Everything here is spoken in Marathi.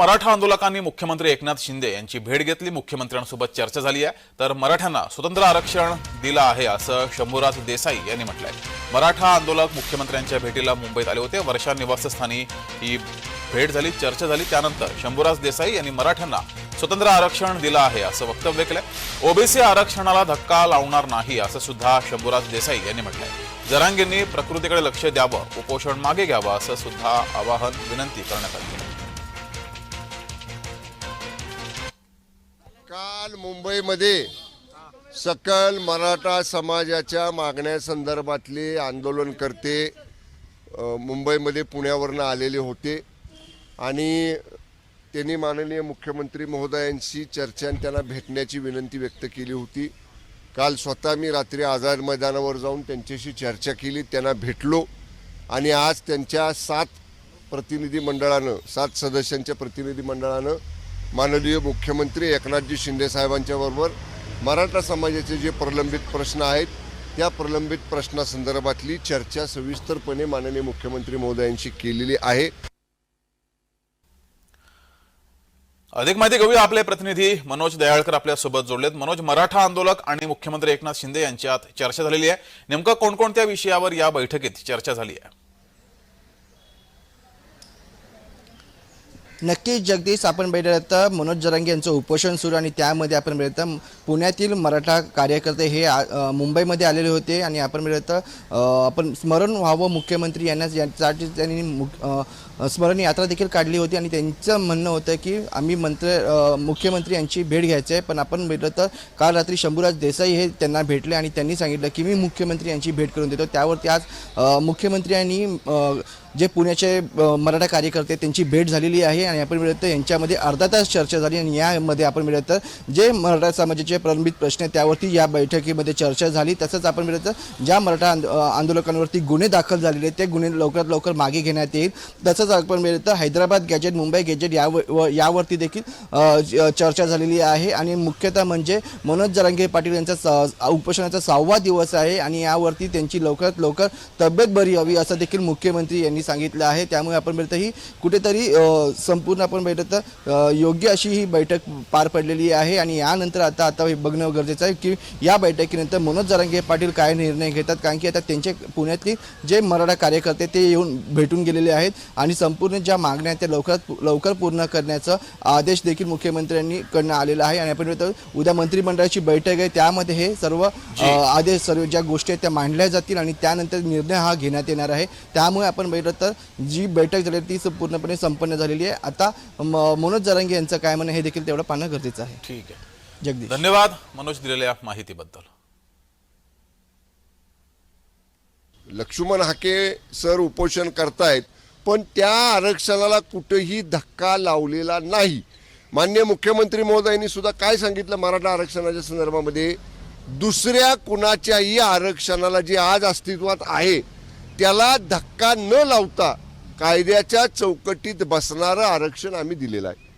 मराठा आंदोलकांनी मुख्यमंत्री एकनाथ शिंदे यांची भेट घेतली. मुख्यमंत्र्यांसोबत चर्चा झाली आहे. तर मराठ्यांना स्वतंत्र आरक्षण दिलं आहे असं शंभूराज देसाई यांनी म्हटलंय. मराठा आंदोलक मुख्यमंत्र्यांच्या भेटीला मुंबईत आले होते. वर्षा निवासस्थानी ही भेट झाली चर्चा झाली. त्यानंतर शंभूराज देसाई यांनी मराठ्यांना स्वतंत्र आरक्षण दिलं आहे असं वक्तव्य केलंय. ओबीसी आरक्षणाला धक्का लावणार नाही असं सुद्धा शंभूराज देसाई यांनी म्हटलंय. जरांगेंनी प्रकृतीकडे लक्ष द्यावं उपोषण मागे घ्यावं असं सुद्धा आवाहन विनंती करण्यात आली आहे. काल मुंबईमध्ये सकल मराठा समाजाच्या मागण्यासंदर्भातले आंदोलनकर्ते मुंबईमध्ये पुण्यावरनं आलेले होते. आणि त्यांनी माननीय मुख्यमंत्री महोदयांशी चर्चा आणि त्यांना भेटण्याची विनंती व्यक्त केली होती. काल स्वतः मी रात्री आझाद मैदानावर जाऊन त्यांच्याशी चर्चा केली त्यांना भेटलो. आणि आज त्यांच्या सात प्रतिनिधी मंडळानं सात सदस्यांच्या प्रतिनिधी मंडळानं माननीय मुख्यमंत्री एकनाथजी शिंदे साहेबांच्याबरोबर मराठा समाजाचे जे प्रलंबित प्रश्न आहेत त्या प्रलंबित प्रश्नासंदर्भातली चर्चा सविस्तरपणे माननीय मुख्यमंत्री महोदयांशी केलेली आहे. अधिक माहिती घेऊया आपले प्रतिनिधी मनोज दयाळकर आपल्यासोबत जोडलेत. मनोज मराठा आंदोलक आणि मुख्यमंत्री एकनाथ शिंदे यांच्यात चर्चा झालेली आहे. नेमकं कोणकोणत्या विषयावर या बैठकीत चर्चा झाली आहे? नक्कीच जगदीश आपण भेटत मनोज जरांगे यांचं उपोषण सुरू आणि त्यामध्ये आपण मिळत पुण्यातील मराठा कार्यकर्ते हे आ- मुंबईमध्ये आलेले होते आणि आपण मिळत आपण स्मरण व्हावं मुख्यमंत्री यांना यासाठी त्यांनी मुख- स्मरण यात्रा देखील काढली होती आणि त्यांचं म्हणणं होतं की आम्ही मंत्र मुख्यमंत्री यांची भेट घ्यायची आहे पण आपण भेटलं तर काल रात्री शंभूराज देसाई हे त्यांना भेटले आणि त्यांनी सांगितलं की मी मुख्यमंत्री यांची भेट करून देतो. त्यावरती आज मुख्यमंत्र्यांनी जे पुण्याचे मराठा कार्यकर्ते त्यांची भेट झालेली आहे आणि आपण मिळत यांच्यामध्ये अर्धा तास चर्चा झाली आणि यामध्ये आपण मिळत जे मराठा समाजाचे प्रलंबित प्रश्न आहेत त्यावरती या बैठकीमध्ये चर्चा झाली. तसंच आपण मिळत ज्या मराठा आंदोलकांवरती गुन्हे दाखल झालेले आहेत ते गुन्हे लवकरात लवकर मागे घेण्यात येईल. तसंच आपण मिळत हैदराबाद गॅजेट मुंबई गॅजेट याव यावरती देखील चर्चा झालेली आहे. आणि मुख्यतः म्हणजे मनोज जरांगे पाटील यांचा उपोषणाचा सहावा दिवस आहे आणि यावरती त्यांची लवकरात लवकर तब्येत बरी हवी असं देखील मुख्यमंत्री यांनी सांगितलं आहे. त्यामुळे आपण मिळतं ही कुठेतरी सं संपूर्ण आपण बैठक योग्य अशी ही बैठक पार पडलेली आहे आणि यानंतर आता आता हे बघणं गरजेचं आहे की या बैठकीनंतर मनोज जरांगे पाटील काय निर्णय घेतात? कारण की आता त्यांचे पुण्यातली जे मराठा कार्यकर्ते ते येऊन भेटून गेलेले आहेत आणि संपूर्ण ज्या मागण्या आहेत त्या लवकरात लवकर पूर्ण करण्याचा आदेश देखील मुख्यमंत्र्यांनी कडनं आलेला आहे. आणि आपण उद्या मंत्रिमंडळाची बैठक आहे. त्यामध्ये हे सर्व आदेश सर्व ज्या गोष्टी आहेत त्या मांडल्या जातील आणि त्यानंतर निर्णय हा घेण्यात येणार आहे. त्यामुळे आपण बैठक तर जी बैठक झाली ती पूर्णपणे संपन्न झालेली आहे. आता मनोज जरांगे यांचं काय म्हणणं हे देखील तेवढं पाहणं गरजेचं आहे. ठीक आहे. जगदीश. धन्यवाद मनोज दिलेल्या माहितीबद्दल. लक्ष्मण हाके सर उपोषण करतायत पण त्या आरक्षणाला कुठेही धक्का लावलेला नाही. मान्य मुख्यमंत्री महोदयांनी सुद्धा काय सांगितलं मराठा आरक्षणाच्या संदर्भामध्ये? दुसऱ्या कुणाच्याही आरक्षणाला जे आज अस्तित्वात आहे त्याला धक्का न लावता कायद्याच्या चौकटीत बसणारं आरक्षण आम्ही दिलेलं आहे.